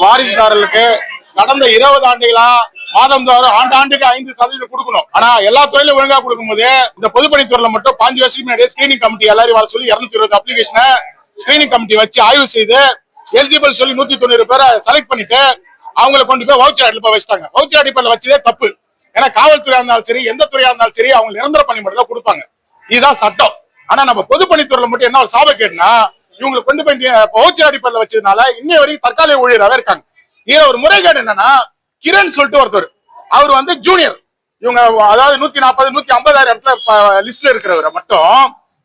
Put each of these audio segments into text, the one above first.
வாரிசுதாரர்களுக்கு கடந்த இருபது ஆண்டுகளா மாதந்தோறும் ஆண்டாண்டுக்கு ஐந்து சதவீதம் கொடுக்கணும். ஆனா எல்லா துறையிலும் ஒழுங்கா கொடுக்கும்போது இந்த பொதுப்பணித்துறையில மட்டும் பாஞ்சு வருஷத்துக்கு முன்னாடியே ஸ்கிரீனிங் கமிட்டி எல்லாரும் வர சொல்லி இருநூத்தி இருபது அப்ளிகேஷனை ஸ்கிரீனிங் கமிட்டி வச்சு ஆய்வு செய்து எலிஜிபிள் சொல்லி நூத்தி தொண்ணூறு பேரை செலக்ட் பண்ணிட்டு அவங்களை கொண்டு போய் வவுச்சர் அடிப்பா வச்சிட்டாங்க. வவுச்சர் அடிப்படையில் வச்சதே தப்பு. ஏன்னா காவல்துறையா இருந்தாலும் சரி எந்த துறையா இருந்தாலும் சரி அவங்க நிரந்தர பணி மட்டும் தான் கொடுப்பாங்க. இதுதான் சட்டம். ஆனா நம்ம பொதுப்பணித்துறையில மட்டும் என்ன ஒரு சாபக்கேடுனா இவங்களை கொண்டு போய் பவுச்சர் அடிப்படையில் வச்சதுனால இன்னைய வரைக்கும் தற்காலிக ஊழியராகவே இருக்காங்க. இதுல ஒரு முறைகேடு என்னன்னா கிரண் சொல்லிட்டு ஒருத்தர். அவர் வந்து ஜூனியர் இவங்க அதாவது நூத்தி நாற்பது நூத்தி ஐம்பதாயிரம் இடத்துல லிஸ்ட்ல இருக்கிறவரை மட்டும்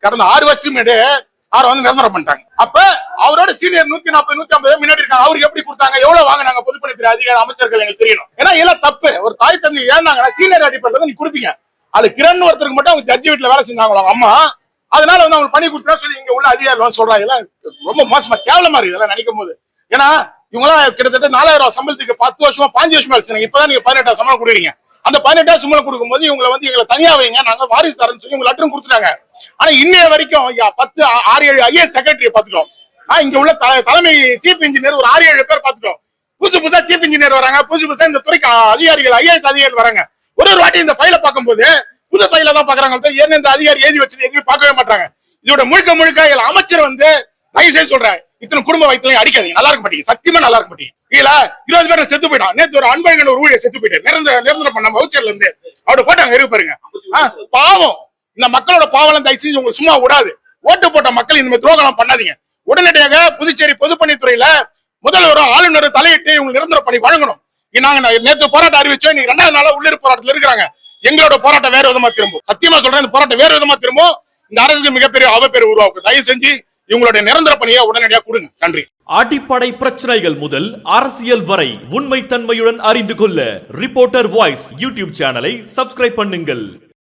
கடந்த ஆறு வருஷத்துக்கு முன்னாடி அவரை வந்து நிரந்தரம் பண்ணிட்டாங்க. அப்ப அவரோட சீனியர் நூத்தி நாற்பது நூத்தி ஐம்பது முன்னாடி இருக்காங்க. அவருக்கு எப்படி கொடுத்தாங்க எவ்வளவு வாங்கினாங்க பொதுப்பணித்துறை அதிகாரி அமைச்சர்கள் எனக்கு தெரியணும். ஏன்னா இதெல்லாம் தப்பு. ஒரு தாய் தந்தை ஏன்னாங்கன்னா சீனியர் அடிப்படையில் நீங்க நீ கொடுப்பீங்க. அது கிரண் ஒருத்தருக்கு மட்டும் அவங்க ஜட்ஜி வீட்டுல வேலை செஞ்சாங்களோ? அம்மா அதனால வந்து அவங்க பண்ணி கொடுத்தா சொல்லி இங்க உள்ள அதிகாரிகள் சொல்றாங்க. இதெல்லாம் ரொம்ப மோசமா கேவலமா இருக்கு இதெல்லாம் நினைக்கும் போது ஏன்னா இவங்களாம் கிட்டத்தட்ட நாலாயிரம் ரூபாய் சம்பளத்துக்கு பத்து வருஷமா பாஞ்சு வருஷமா வச்சுருங்க இப்பதான் நீங்க பதினெட்டாயிரம் சம்பளம் கொடுக்குறீங்க. அந்த பதினெட்டாயிரம் சம்பளம் கொடுக்கும்போது இவங்களை வந்து எங்களை தனியா வைங்க. நாங்க வாரிசு தரேன்னு சொல்லி உங்களை லெட்டரும் கொடுத்துட்டாங்க. ஆனா இன்னைய வரைக்கும் பத்து ஆறு ஏழு ஐஏஎஸ் செக்ரட்டரி பார்த்துட்டோம். ஆஹ் இங்க உள்ள தலைமை சீஃப் இன்ஜினியர் ஒரு ஆறு ஏழு பேர் பார்த்துட்டோம். புதுசு புதுசா சீஃப் இன்ஜினியர் வராங்க. புதுசு புதுசா இந்த துறைக்கு அதிகாரிகள் ஐஏஎஸ் அதிகாரிகள் வராங்க. ஒரு ஒரு வாட்டி இந்த ஃபைலை பார்க்கும்போது புது ஃபைல தான் பாக்குறாங்க. ஏன் இந்த அதிகாரி எழுதி வச்சது? எதுவுமே பார்க்கவே மாட்டாங்க இதோட முழுக்க முழுக்க இதுல அமைச்சர் வந்து தயவு செய்து சொல்றேன் இத்தனை குடும்ப வைத்தியம் அடிக்காதீங்க. நல்லா இருக்க மாட்டீங்க. சத்தியமா நல்லா இருக்க மாட்டீங்க. இல்ல இருபது பேர் செத்து போயிட்டான். நேத்து ஒரு அன்பழகன் ஒரு ஊழியர் செத்து போயிட்டு நிரந்தர நிரந்தரம் பண்ண வவுச்சர்ல இருந்து. அவரோட போட்டோ அங்க இருக்கு பாருங்க. பாவம். இந்த மக்களோட பாவம் தயவு செஞ்சு உங்களுக்கு சும்மா விடாது. ஓட்டு போட்ட மக்கள் இந்த மாதிரி துரோகம் பண்ணாதீங்க. உடனடியாக புதுச்சேரி பொதுப்பணித்துறையில முதல்வரும் ஆளுநரும் தலையிட்டு இவங்க நிரந்தரம் பண்ணி வழங்கணும். நாங்க நேற்று போராட்டம் அறிவிச்சோம். இன்னைக்கு ரெண்டாவது நாளா உள்ளிரு போராட்டத்துல இருக்கிறாங்க. எங்களோட போராட்டம் வேற விதமா திரும்பும். சத்தியமா சொல்றேன் இந்த போராட்டம் வேற விதமா திரும்பும். இந்த அரசுக்கு மிகப்பெரிய அவப்பேர் உருவாக்கும். தயவு செஞ்சு இவங்களுடைய நிரந்தர பணியை உடனடியாக கொடுங்க. நன்றி. அடிப்படை பிரச்சனைகள் முதல் அரசியல் வரை உண்மை தன்மையுடன் அறிந்து கொள்ள ரிப்போர்ட்டர் வாய்ஸ் யூடியூப் சேனலை சப்ஸ்கிரைப் பண்ணுங்கள்.